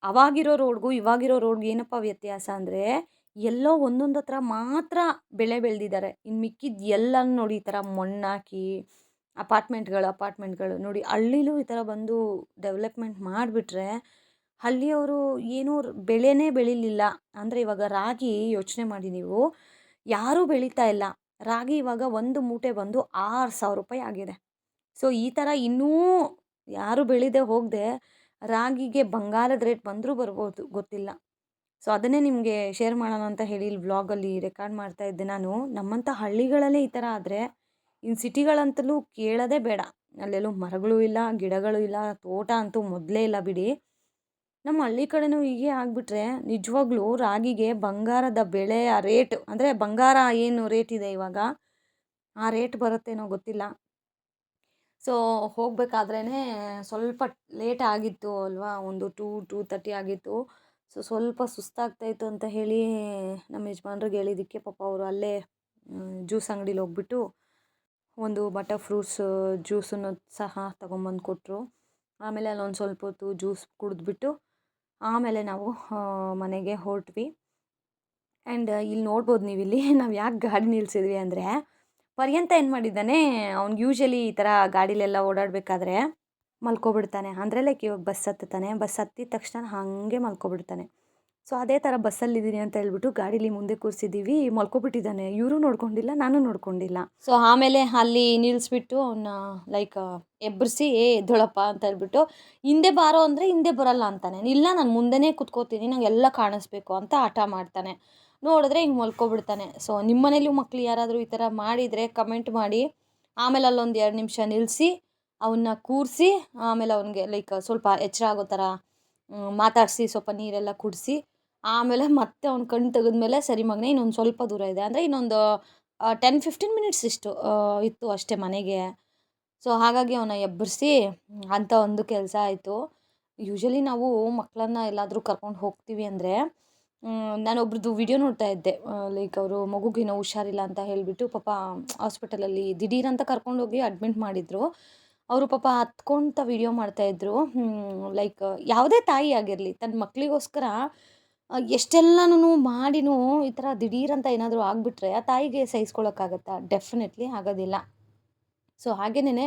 ಅವಾಗಿರೋ ರೋಡ್ಗೂ ಇವಾಗಿರೋ ರೋಡ್ಗೂ ಏನಪ್ಪ ವ್ಯತ್ಯಾಸ ಅಂದರೆ ಎಲ್ಲೋ ಒಂದೊಂದು ಹತ್ರ ಮಾತ್ರ ಬೆಳೆ ಬೆಳೆದಿದ್ದಾರೆ. ಇನ್ನು ಮಿಕ್ಕಿದ್ದು ಎಲ್ಲ ನೋಡಿ ಈ ಥರ ಮಣ್ಣಾಕಿ ಅಪಾರ್ಟ್ಮೆಂಟ್ಗಳು ಅಪಾರ್ಟ್ಮೆಂಟ್ಗಳು ನೋಡಿ ಹಳ್ಳಿಲೂ ಈ ಥರ ಬಂದು ಡೆವಲಪ್ಮೆಂಟ್ ಮಾಡಿಬಿಟ್ರೆ ಹಳ್ಳಿಯವರು ಏನೂ ಬೆಳೆನೇ ಬೆಳೀಲಿಲ್ಲ. ಅಂದರೆ ಇವಾಗ ರಾಗಿ ಯೋಚನೆ ಮಾಡಿ ನೀವು, ಯಾರೂ ಬೆಳೀತಾ ಇಲ್ಲ. ರಾಗಿ ಇವಾಗ ಒಂದು ಮೂಟೆ ಬಂದು ಆರು ಸಾವಿರ ರೂಪಾಯಿ ಆಗಿದೆ. ಸೊ, ಈ ಥರ ಇನ್ನೂ ಯಾರು ಬೆಳೀದೆ ಹೋಗದೆ ರಾಗಿಗೆ ಬಂಗಾರದ ರೇಟ್ ಬಂದರೂ ಬರ್ಬೋದು, ಗೊತ್ತಿಲ್ಲ. ಸೊ, ಅದನ್ನೇ ನಿಮಗೆ ಶೇರ್ ಮಾಡೋಣ ಅಂತ ಹೇಳಿ ಇಲ್ಲಿ ವ್ಲಾಗಲ್ಲಿ ರೆಕಾರ್ಡ್ ಮಾಡ್ತಾ ಇದ್ದೆ ನಾನು. ನಮ್ಮಂಥ ಹಳ್ಳಿಗಳಲ್ಲೇ ಈ ಥರ ಆದರೆ ಇನ್ನು ಸಿಟಿಗಳಂತಲೂ ಕೇಳೋದೇ ಬೇಡ. ಅಲ್ಲೆಲ್ಲೂ ಮರಗಳು ಇಲ್ಲ, ಗಿಡಗಳು ಇಲ್ಲ, ತೋಟ ಅಂತೂ ಮೊದಲೇ ಇಲ್ಲ ಬಿಡಿ. ನಮ್ಮ ಹಳ್ಳಿ ಕಡೆನೂ ಹೀಗೆ ಆಗಿಬಿಟ್ರೆ ನಿಜವಾಗ್ಲೂ ರಾಗಿಗೆ ಬಂಗಾರದ ಬೆಳೆಯ ರೇಟ್, ಅಂದರೆ ಬಂಗಾರ ಏನು ರೇಟ್ ಇದೆ ಇವಾಗ? ಆ ರೇಟ್ ಬರುತ್ತೇನೋ ಗೊತ್ತಿಲ್ಲ. ಸೊ ಹೋಗಬೇಕಾದ್ರೇ ಸ್ವಲ್ಪ ಲೇಟ್ ಆಗಿತ್ತು ಅಲ್ವಾ? ಒಂದು ಟೂ ಟೂ ತರ್ಟಿ ಆಗಿತ್ತು. ಸೊ ಸ್ವಲ್ಪ ಸುಸ್ತಾಗ್ತಾಯಿತ್ತು ಅಂತ ಹೇಳಿ ನಮ್ಮ ಯಜಮಾನ್ರಿಗೆ ಹೇಳಿದ್ದಕ್ಕೆ ಪಾಪ ಅವರು ಅಲ್ಲೇ ಜ್ಯೂಸ್ ಅಂಗಡಿಲಿ ಹೋಗ್ಬಿಟ್ಟು ಒಂದು ಬಟರ್ ಫ್ರೂಟ್ಸ್ ಜ್ಯೂಸನ್ನು ಸಹ ತೊಗೊಂಬಂದು ಕೊಟ್ಟರು ಆಮೇಲೆ ಅಲ್ಲೊಂದು ಸ್ವಲ್ಪ ಹೊತ್ತು ಜ್ಯೂಸ್ ಕುಡಿದ್ಬಿಟ್ಟು ಆಮೇಲೆ ನಾವು ಮನೆಗೆ ಹೊರಟ್ವಿ. ಆ್ಯಂಡ್ ಇಲ್ಲಿ ನೋಡ್ಬೋದು ನೀವು ಇಲ್ಲಿ ನಾವು ಯಾಕೆ ಗಾಡಿ ನಿಲ್ಲಿಸಿದ್ವಿ ಅಂದರೆ, ಪರ್ಯಂತ ಏನು ಮಾಡಿದ್ದಾನೆ ಅವ್ನಿಗೆ ಯೂಶ್ವಲಿ ಈ ಥರ ಗಾಡಿಲೆಲ್ಲ ಓಡಾಡಬೇಕಾದ್ರೆ ಮಲ್ಕೊಬಿಡ್ತಾನೆ. ಅಂದರೆ ಲೈಕ್ ಇವಾಗ ಬಸ್ ಹತ್ತುತ್ತಾನೆ. ಬಸ್ ಹತ್ತಿದ ತಕ್ಷಣ ಹಾಗೆ ಮಲ್ಕೊಬಿಡ್ತಾನೆ. ಸೊ, ಅದೇ ಥರ ಬಸ್ಸಲ್ಲಿದ್ದೀನಿ ಅಂತ ಹೇಳ್ಬಿಟ್ಟು ಗಾಡೀಲಿ ಮುಂದೆ ಕೂರಿಸಿದ್ದೀವಿ. ಮಲ್ಕೊಬಿಟ್ಟಿದ್ದಾನೆ. ಇವರು ನೋಡ್ಕೊಂಡಿಲ್ಲ, ನಾನು ನೋಡ್ಕೊಂಡಿಲ್ಲ. ಸೊ, ಆಮೇಲೆ ಅಲ್ಲಿ ನಿಲ್ಲಿಸ್ಬಿಟ್ಟು ಅವನ್ನ ಲೈಕ್ ಎಬ್ಬರಿಸಿ ಏ, ಎದ್ದೊಳಪ್ಪ ಅಂತ ಹೇಳ್ಬಿಟ್ಟು, ಹಿಂದೆ ಬಾರೋ ಅಂದರೆ ಹಿಂದೆ ಬರಲ್ಲ ಅಂತಾನೆ. ಇಲ್ಲ, ನಾನು ಮುಂದೆನೇ ಕುತ್ಕೋತೀನಿ, ನಂಗೆ ಎಲ್ಲ ಕಾಣಿಸ್ಬೇಕು ಅಂತ ಆಟ ಮಾಡ್ತಾನೆ. ನೋಡಿದ್ರೆ ಹಿಂಗೆ ಮಲ್ಕೊಬಿಡ್ತಾನೆ. ಸೊ ನಿಮ್ಮ ಮನೇಲೂ ಮಕ್ಳು ಯಾರಾದರೂ ಈ ಥರ ಮಾಡಿದರೆ ಕಮೆಂಟ್ ಮಾಡಿ. ಆಮೇಲೆ ಅಲ್ಲೊಂದು ಎರಡು ನಿಮಿಷ ನಿಲ್ಲಿಸಿ ಅವನ್ನ ಕೂರಿಸಿ, ಆಮೇಲೆ ಅವನಿಗೆ ಲೈಕ್ ಸ್ವಲ್ಪ ಎಚ್ಚರ ಆಗೋ ಥರ ಮಾತಾಡಿಸಿ, ಸ್ವಲ್ಪ ನೀರೆಲ್ಲ ಕುಡಿಸಿ. ಆಮೇಲೆ ಮತ್ತೆ ಅವ್ನ ಕಣ್ಣು ತೆಗೆದ್ಮೇಲೆ ಸರಿ ಮಗನೇ, ಇನ್ನೊಂದು ಸ್ವಲ್ಪ ದೂರ ಇದೆ. ಅಂದರೆ ಇನ್ನೊಂದು ಟೆನ್ ಫಿಫ್ಟೀನ್ ಮಿನಿಟ್ಸ್ ಇಷ್ಟು ಇತ್ತು ಅಷ್ಟೇ ಮನೆಗೆ. ಸೊ ಹಾಗಾಗಿ ಅವನ ಎಬ್ಬರಿಸಿ ಅಂಥ ಒಂದು ಕೆಲಸ ಆಯಿತು. ಯೂಶ್ವಲಿ ನಾವು ಮಕ್ಕಳನ್ನ ಎಲ್ಲಾದರೂ ಕರ್ಕೊಂಡು ಹೋಗ್ತೀವಿ ಅಂದರೆ ನಾನೊಬ್ರದ್ದು ವಿಡಿಯೋ ನೋಡ್ತಾ ಇದ್ದೆ. ಲೈಕ್ ಅವರು ಮಗುಗೇನೋ ಹುಷಾರಿಲ್ಲ ಅಂತ ಹೇಳಿಬಿಟ್ಟು ಪಾಪ ಹಾಸ್ಪಿಟಲಲ್ಲಿ ದಿಢೀರಂತ ಕರ್ಕೊಂಡೋಗಿ ಅಡ್ಮಿಟ್ ಮಾಡಿದರು. ಅವರು ಪಾಪ ಹತ್ಕೊಂತ ವಿಡಿಯೋ ಮಾಡ್ತಾಯಿದ್ರು ಲೈಕ್ ಯಾವುದೇ ತಾಯಿ ಆಗಿರಲಿ ತನ್ನ ಮಕ್ಕಳಿಗೋಸ್ಕರ ಎಷ್ಟೆಲ್ಲನೂ ಮಾಡಿನೂ ಈ ಥರ ದಿಢೀರಂತ ಏನಾದರೂ ಆಗಿಬಿಟ್ರೆ ಆ ತಾಯಿಗೆ ಸಹಿಸ್ಕೊಳ್ಳೋಕ್ಕಾಗತ್ತಾ ಡೆಫಿನೆಟ್ಲಿ ಆಗೋದಿಲ್ಲ. ಸೊ ಹಾಗೇನೇ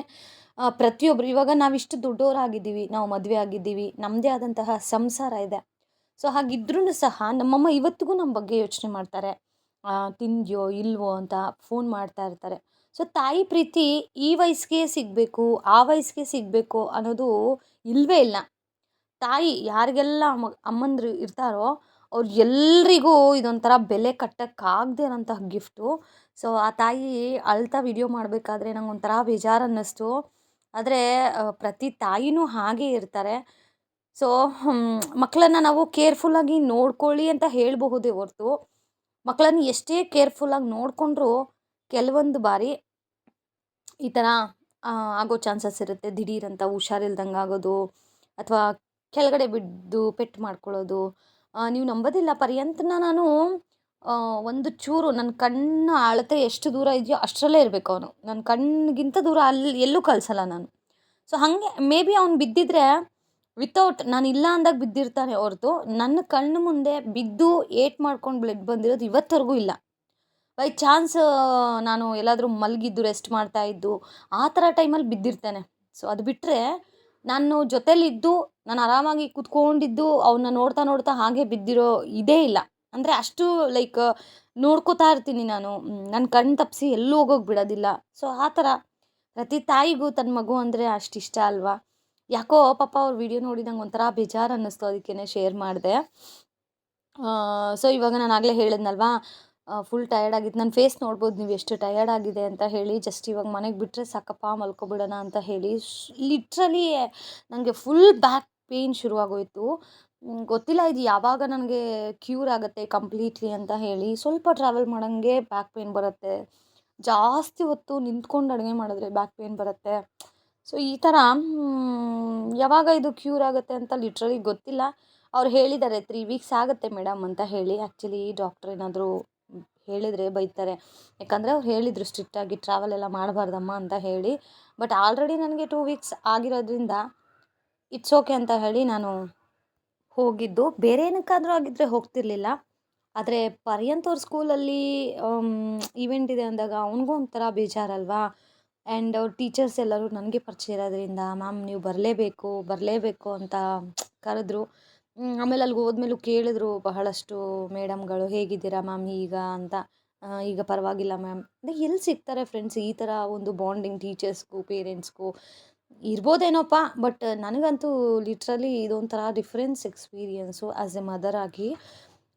ಪ್ರತಿಯೊಬ್ಬರು ಇವಾಗ ನಾವಿಷ್ಟು ದೊಡ್ಡವರಾಗಿದ್ದೀವಿ ನಾವು ಮದುವೆ ಆಗಿದ್ದೀವಿ ನಮ್ಮದೇ ಆದಂತಹ ಸಂಸಾರ ಇದೆ. ಸೊ ಹಾಗಿದ್ರೂ ಸಹ ನಮ್ಮಮ್ಮ ಇವತ್ತಿಗೂ ನಮ್ಮ ಬಗ್ಗೆ ಯೋಚನೆ ಮಾಡ್ತಾರೆ. ತಿಂದ್ಯೋ, ಇಲ್ವೋ ಅಂತ ಫೋನ್ ಮಾಡ್ತಾ ಇರ್ತಾರೆ. ಸೊ ತಾಯಿ ಪ್ರೀತಿ ಈ ವಯಸ್ಸಿಗೆ ಸಿಗಬೇಕು, ಆ ವಯಸ್ಸಿಗೆ ಸಿಗಬೇಕು ಅನ್ನೋದು ಇಲ್ಲವೇ ಇಲ್ಲ. ತಾಯಿ ಯಾರಿಗೆಲ್ಲ ಅಮ್ಮ, ಅಮ್ಮಂದಿರು ಇರ್ತಾರೋ ಅವ್ರು ಎಲ್ರಿಗೂ ಇದೊಂಥರ ಬೆಲೆ ಕಟ್ಟೋಕ್ಕಾಗದೆ ಇರೋಂತಹ ಗಿಫ್ಟು. ಸೊ, ಆ ತಾಯಿ ಅಳ್ತಾ ವಿಡಿಯೋ ಮಾಡಬೇಕಾದ್ರೆ ನಂಗೆ ಒಂಥರ ಬೇಜಾರು ಅನ್ನಿಸ್ತು ಆದರೆ ಪ್ರತಿ ತಾಯಿನೂ ಹಾಗೇ ಇರ್ತಾರೆ. ಸೊ ಮಕ್ಕಳನ್ನ ನಾವು ಕೇರ್ಫುಲ್ಲಾಗಿ ನೋಡ್ಕೊಳ್ಳಿ ಅಂತ ಹೇಳಬಹುದೇ ಹೊರ್ತು. ಮಕ್ಕಳನ್ನ ಎಷ್ಟೇ ಕೇರ್ಫುಲ್ಲಾಗಿ ನೋಡಿಕೊಂಡ್ರೂ ಕೆಲವೊಂದು ಬಾರಿ ಈ ಥರ ಆಗೋ ಚಾನ್ಸಸ್ ಇರುತ್ತೆ. ದಿಢೀರಂತ ಹುಷಾರಿಲ್ದಂಗೆ ಆಗೋದು ಅಥವಾ ಕೆಳಗಡೆ ಬಿದ್ದು ಪೆಟ್ಟು ಮಾಡ್ಕೊಳ್ಳೋದು ನೀವು ನಂಬೋದಿಲ್ಲ. ಪರ್ಯಂತನ ನಾನು ಒಂದು ಚೂರು ನನ್ನ ಕಣ್ಣ ಅಳತೆ ಎಷ್ಟು ದೂರ ಇದೆಯೋ ಅಷ್ಟರಲ್ಲೇ ಇರಬೇಕು ಅವನು. ನನ್ನ ಕಣ್ಣಿಗಿಂತ ದೂರ ಅಲ್ಲಿ ಎಲ್ಲೂ ಕಳಿಸಲ್ಲ ನಾನು. ಸೊ ಹಾಗೆ ಮೇ ಬಿ ಅವ್ನು ಬಿದ್ದಿದ್ರೆ ವಿತೌಟ್ ನಾನು ಇಲ್ಲ ಅಂದಾಗ ಬಿದ್ದಿರ್ತಾನೆ ಹೊರ್ತು, ನನ್ನ ಕಣ್ಣು ಮುಂದೆ ಬಿದ್ದು ಏಟ್ ಮಾಡ್ಕೊಂಡು ಬ್ಲಡ್ ಬಂದಿರೋದು ಇವತ್ತವರೆಗೂ ಇಲ್ಲ. ಬೈ ಚಾನ್ಸ್ ನಾನು ಎಲ್ಲಾದರೂ ಮಲಗಿದ್ದು ರೆಸ್ಟ್ ಮಾಡ್ತಾ ಇದ್ದು, ಆ ಥರ ಟೈಮಲ್ಲಿ ಬಿದ್ದಿರ್ತಾನೆ. ಸೊ ಅದು ಬಿಟ್ಟರೆ ನಾನು ಜೊತೆಲಿದ್ದು, ನಾನು ಆರಾಮಾಗಿ ಕೂತ್ಕೊಂಡಿದ್ದು ಅವನ್ನ ನೋಡ್ತಾ ನೋಡ್ತಾ ಹಾಗೆ ಬಿದ್ದಿರೋ ಇದೇ ಇಲ್ಲ. ಅಂದರೆ ಅಷ್ಟು ಲೈಕ್ ನೋಡ್ಕೋತಾ ಇರ್ತೀನಿ ನಾನು. ನನ್ನ ಕಣ್ಣು ತಪ್ಪಿಸಿ ಎಲ್ಲೂ ಹೋಗೋಕೆ ಬಿಡೋದಿಲ್ಲ. ಸೊ ಆ ಥರ. ಪ್ರತಿ ತಾಯಿಗೂ ತನ್ನ ಮಗು ಅಂದರೆ ಅಷ್ಟು ಇಷ್ಟ ಅಲ್ವಾ? ಯಾಕೋ ಪಾಪ ಅವ್ರ ವಿಡಿಯೋ ನೋಡಿ ನಂಗೆ ಒಂಥರ ಬೇಜಾರು ಅನ್ನಿಸ್ತು ಅದಕ್ಕೇ ಶೇರ್ ಮಾಡಿದೆ. ಸೊ ಇವಾಗ ನಾನು ಆಗಲೇ ಹೇಳಿದ್ನಲ್ವಾ? ಫುಲ್ ಟಯರ್ಡ್ ಆಗಿತ್ತು ನನ್ನ ಫೇಸ್ ನೋಡ್ಬೋದು ನೀವು ಎಷ್ಟು ಟಯರ್ಡ್ ಆಗಿದೆ ಅಂತ ಹೇಳಿ ಜಸ್ಟ್ ಇವಾಗ ಮನೆಗೆ ಬಿಟ್ಟರೆ ಸಾಕಪ್ಪ, ಮಲ್ಕೊಬಿಡೋಣ ಅಂತ ಹೇಳಿ ಲಿಟ್ರಲಿ ನನಗೆ ಫುಲ್ ಬ್ಯಾಕ್ ಪೇಯ್ನ್ ಶುರುವಾಗೋಯಿತು. ಗೊತ್ತಿಲ್ಲ ಇದು ಯಾವಾಗ ನನಗೆ ಕ್ಯೂರ್ ಆಗುತ್ತೆ ಕಂಪ್ಲೀಟ್ಲಿ ಅಂತ ಹೇಳಿ, ಸ್ವಲ್ಪ ಟ್ರಾವೆಲ್ ಮಾಡೋಂಗೆ ಬ್ಯಾಕ್ ಪೇಯ್ನ್ ಬರುತ್ತೆ. ಜಾಸ್ತಿ ಹೊತ್ತು ನಿಂತ್ಕೊಂಡು ಅಡುಗೆ ಮಾಡಿದ್ರೆ ಬ್ಯಾಕ್ ಪೇಯ್ನ್ ಬರುತ್ತೆ. ಸೊ ಈ ಥರ ಯಾವಾಗ ಇದು ಕ್ಯೂರ್ ಆಗುತ್ತೆ ಅಂತ ಲಿಟ್ರಲಿ ಗೊತ್ತಿಲ್ಲ. ಅವ್ರು ಹೇಳಿದ್ದಾರೆ ತ್ರೀ ವೀಕ್ಸ್ ಆಗುತ್ತೆ ಮೇಡಮ್ ಅಂತ ಹೇಳಿ ಆ್ಯಕ್ಚುಲಿ ಡಾಕ್ಟ್ರ್ ಏನಾದರೂ ಹೇಳಿದರೆ ಬೈತಾರೆ. ಯಾಕಂದರೆ ಅವ್ರು ಹೇಳಿದರು ಸ್ಟ್ರಿಕ್ಟಾಗಿ ಟ್ರಾವೆಲ್ ಎಲ್ಲ ಮಾಡಬಾರ್ದಮ್ಮ ಅಂತ ಹೇಳಿ. ಬಟ್ ಆಲ್ರೆಡಿ ನನಗೆ ಟೂ ವೀಕ್ಸ್ ಆಗಿರೋದ್ರಿಂದ ಇಟ್ಸ್ ಓಕೆ ಅಂತ ಹೇಳಿ ನಾನು ಹೋಗಿದ್ದು. ಬೇರೆ ಏನಕ್ಕಾದರೂ ಆಗಿದ್ದರೆ ಹೋಗ್ತಿರ್ಲಿಲ್ಲ. ಆದರೆ ಪರ್ಯಂತ ಅವ್ರ ಸ್ಕೂಲಲ್ಲಿ ಈವೆಂಟ್ ಇದೆ ಅಂದಾಗ ಅವನಿಗೂ ಒಂಥರ ಬೇಜಾರಲ್ವಾ? ಆ್ಯಂಡ್ ಅವ್ರ ಟೀಚರ್ಸ್ ಎಲ್ಲರೂ ನನಗೆ ಪರಿಚಯ ಇರೋದ್ರಿಂದ, ಮ್ಯಾಮ್, ನೀವು ಬರಲೇಬೇಕು ಬರಲೇಬೇಕು ಅಂತ ಕರೆದ್ರು. ಆಮೇಲೆ ಅಲ್ಲಿಗೆ ಹೋದ್ಮೇಲೂ ಕೇಳಿದ್ರು ಬಹಳಷ್ಟು ಮೇಡಮ್ಗಳು, ಹೇಗಿದ್ದೀರಾ ಮ್ಯಾಮ್ ಈಗ? ಅಂತ. ಈಗ ಪರವಾಗಿಲ್ಲ ಮ್ಯಾಮ್. ಅಂದರೆ ಎಲ್ಲಿ ಸಿಗ್ತಾರೆ ಫ್ರೆಂಡ್ಸ್ ಈ ಥರ ಒಂದು ಬಾಂಡಿಂಗ್ ಟೀಚರ್ಸ್ಗೂ, ಪೇರೆಂಟ್ಸ್ಗೂ? ಇರ್ಬೋದೇನೋಪ್ಪ, ಬಟ್ ನನಗಂತೂ ಲಿಟ್ರಲಿ ಇದೊಂಥರ difference experience as a mother ಆಗಿ.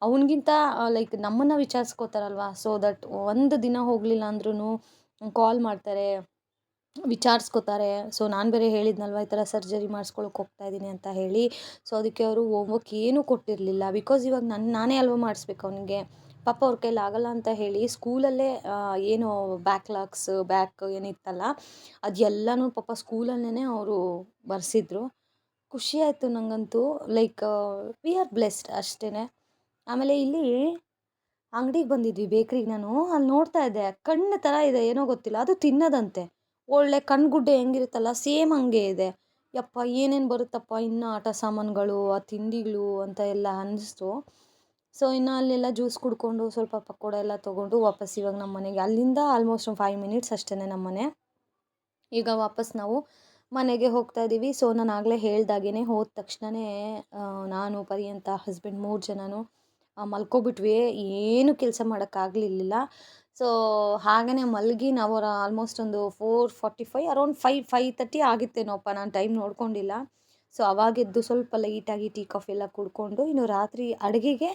ಅವನಿಗಿಂತ ಲೈಕ್ ನಮ್ಮನ್ನು ವಿಚಾರಿಸ್ಕೋತಾರಲ್ವ? ಸೊ ದಟ್ ಒಂದು ದಿನ ಹೋಗಲಿಲ್ಲ ಅಂದ್ರೂ ಕಾಲ್ ಮಾಡ್ತಾರೆ. ವಿಚಾರಿಸ್ಕೋತಾರೆ. ಸೊ, ನಾನು ಬೇರೆ ಹೇಳಿದ್ನಲ್ವ, ಈ ಥರ ಸರ್ಜರಿ ಮಾಡಿಸ್ಕೊಳಕ್ಕೆ ಹೋಗ್ತಾ ಇದ್ದೀನಿ ಅಂತ ಹೇಳಿ. ಸೊ, ಅದಕ್ಕೆ ಅವರು ಹೋಮ್ವರ್ಕ್ ಏನೂ ಕೊಟ್ಟಿರಲಿಲ್ಲ. ಬಿಕಾಸ್ ಇವಾಗ ನನ್ನ ನಾನೇ ಅಲ್ವ ಮಾಡಿಸ್ಬೇಕು ಅವನಿಗೆ. ಪಾಪ ಅವ್ರ ಕೈಲಿ ಆಗಲ್ಲ ಅಂತ ಹೇಳಿ ಸ್ಕೂಲಲ್ಲೇ ಏನು ಬ್ಯಾಕ್ಲಾಗ್ಸ್, ಬ್ಯಾಕ್ ಏನಿತ್ತಲ್ಲ ಅದೆಲ್ಲನೂ ಪಾಪ ಸ್ಕೂಲಲ್ಲೇ ಅವರು ಬರೆಸಿದ್ರು. ಖುಷಿ ಆಯಿತು ನನಗಂತೂ ಲೈಕ್ ವಿ ಆರ್ ಬ್ಲೆಸ್ಡ್ ಅಷ್ಟೇ ಆಮೇಲೆ ಇಲ್ಲಿ ಅಂಗಡಿಗೆ ಬಂದಿದ್ವಿ, ಬೇಕ್ರಿಗೆ ನಾನು. ಅಲ್ಲಿ ನೋಡ್ತಾ ಇದ್ದೆ, ಕಣ್ಣು ಥರ ಇದೆ, ಏನೋ ಗೊತ್ತಿಲ್ಲ. ಅದು ತಿನ್ನೋದಂತೆ. ಒಳ್ಳೆ ಕಣ್ಗುಡ್ಡೆ ಹೆಂಗಿರುತ್ತಲ್ಲ, ಸೇಮ್ ಹಂಗೆ ಇದೆ. ಯಪ್ಪ, ಏನೇನು ಬರುತ್ತಪ್ಪ ಇನ್ನು ಆಟ ಸಾಮಾನುಗಳು, ಆ ತಿಂಡಿಗಳು ಅಂತ ಎಲ್ಲ ಅನ್ನಿಸ್ತು. ಸೊ ಇನ್ನು ಅಲ್ಲೆಲ್ಲ ಜ್ಯೂಸ್ ಕುಡ್ಕೊಂಡು ಸ್ವಲ್ಪ ಪಕೋಡ ಎಲ್ಲ ತೊಗೊಂಡು ವಾಪಸ್ ಇವಾಗ ನಮ್ಮ ಮನೆಗೆ, ಅಲ್ಲಿಂದ ಆಲ್ಮೋಸ್ಟ್ ಫೈವ್ ಮಿನಿಟ್ಸ್ ಅಷ್ಟೇ ನಮ್ಮ ಮನೆ. ಈಗ ವಾಪಸ್ ನಾವು ಮನೆಗೆ ಹೋಗ್ತಾ ಇದ್ದೀವಿ ಸೊ ನಾನು ಆಗಲೇ ಹೇಳ್ದಾಗೇ ಹೋದ ತಕ್ಷಣವೇ ನಾನು, ಪರ್ಯಂತ ಹಸ್ಬೆಂಡ್ ಮೂರು ಜನನು ಮಲ್ಕೊಬಿಟ್ವಿ. ಏನು ಕೆಲಸ ಮಾಡೋಕ್ಕಾಗಲಿಲ್ಲ ಸೊ ಹಾಗೆಯೇ ಮಲಗಿ ನಾವು ಆಲ್ಮೋಸ್ಟ್ ಒಂದು four forty five around five five thirty ಆಗಿತ್ತೇನೋಪ್ಪ. ನಾನು ಟೈಮ್ ನೋಡ್ಕೊಂಡಿಲ್ಲ. ಸೊ ಅವಾಗೆದ್ದು ಸ್ವಲ್ಪ ಲೈಟಾಗಿ ಟೀ ಕಾಫಿ ಎಲ್ಲ ಕುಡ್ಕೊಂಡು ಇನ್ನು ರಾತ್ರಿ ಅಡುಗೆಗೆ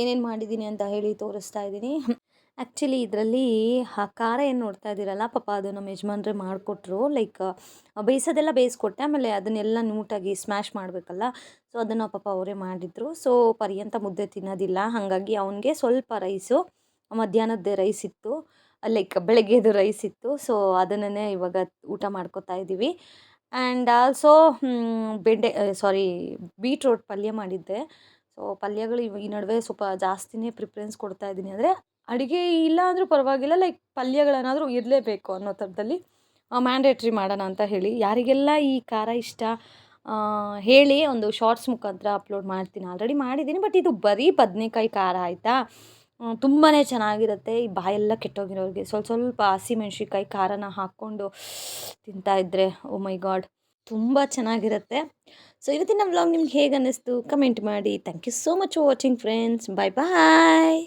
ಏನೇನು ಮಾಡಿದ್ದೀನಿ ಅಂತ ಹೇಳಿ ತೋರಿಸ್ತಾ ಇದ್ದೀನಿ. ಆ್ಯಕ್ಚುಲಿ ಇದರಲ್ಲಿ ಆ ಖಾರ ಏನು ನೋಡ್ತಾ ಇದ್ದೀರಲ್ಲ ಪಾಪ, ಅದು ನಮ್ಮ ಯಜಮಾನ್ರೆ ಮಾಡಿಕೊಟ್ರು. ಲೈಕ್ ಬೇಯಿಸೋದೆಲ್ಲ ಬೇಯಿಸ್ಕೊಟ್ಟೆ. ಆಮೇಲೆ ಅದನ್ನೆಲ್ಲ ನೂಟಾಗಿ ಸ್ಮ್ಯಾಶ್ ಮಾಡಬೇಕಲ್ಲ. ಸೊ ಅದನ್ನು ಪಾಪ ಅವರೇ ಮಾಡಿದರು. ಸೊ ಪರ್ಯಂತ ಮುದ್ದೆ ತಿನ್ನೋದಿಲ್ಲ. ಹಾಗಾಗಿ ಅವನಿಗೆ ಸ್ವಲ್ಪ ರೈಸು ಮಧ್ಯಾಹ್ನದ ರೈಸ್ ಇತ್ತು. ಲೈಕ್ ಬೆಳಗ್ಗೆದು ರೈಸ್ ಇತ್ತು. ಸೊ ಅದನ್ನೇ ಇವಾಗ ಊಟ ಮಾಡ್ಕೋತಾ ಇದ್ದೀವಿ. ಆ್ಯಂಡ್ ಆಲ್ಸೋ ಬೆಂಡೆ ಸಾರಿ ಬೀಟ್ರೋಟ್ ಪಲ್ಯ ಮಾಡಿದ್ದೆ. ಸೊ ಪಲ್ಯಗಳು ಈ ನಡುವೆ ಸ್ವಲ್ಪ ಜಾಸ್ತಿನೇ ಪ್ರಿಫರೆನ್ಸ್ ಕೊಡ್ತಾ ಇದ್ದೀನಿ. ಅಂದರೆ ಅಡುಗೆ ಇಲ್ಲ ಅಂದರೂ ಪರವಾಗಿಲ್ಲ. ಲೈಕ್ ಪಲ್ಯಗಳೇನಾದರೂ ಇರಲೇಬೇಕು ಅನ್ನೋ ಥರದಲ್ಲಿ ಮ್ಯಾಂಡೇಟ್ರಿ ಮಾಡೋಣ ಅಂತ ಹೇಳಿ. ಯಾರಿಗೆಲ್ಲ ಈ ಖಾರ ಇಷ್ಟ ಹೇಳಿ ಒಂದು ಶಾರ್ಟ್ಸ್ ಮುಖಾಂತರ ಅಪ್ಲೋಡ್ ಮಾಡ್ತೀನಿ. ಆಲ್ರೆಡಿ ಮಾಡಿದ್ದೀನಿ ಬಟ್ ಇದು ಬರೀ ಬದನೇಕಾಯಿ ಖಾರ ಆಯಿತಾ? ತುಂಬಾ ಚೆನ್ನಾಗಿರುತ್ತೆ. ಈ ಬಾಯೆಲ್ಲ ಕೆಟ್ಟೋಗಿರೋರಿಗೆ. ಸ್ವಲ್ಪ ಸ್ವಲ್ಪ ಹಸಿಮೆಣ್ಸಿನ್ಕಾಯಿ ಖಾರನ ಹಾಕ್ಕೊಂಡು ತಿಂತಾಯಿದ್ರೆ ಓ ಮೈ ಗಾಡ್, ತುಂಬ ಚೆನ್ನಾಗಿರುತ್ತೆ. ಸೊ, ಇವತ್ತಿನ ವ್ಲಾಗ್ ನಿಮ್ಗೆ ಹೇಗೆ ಅನ್ನಿಸ್ತು ಕಮೆಂಟ್ ಮಾಡಿ. Thank you so much for watching friends. Bye bye.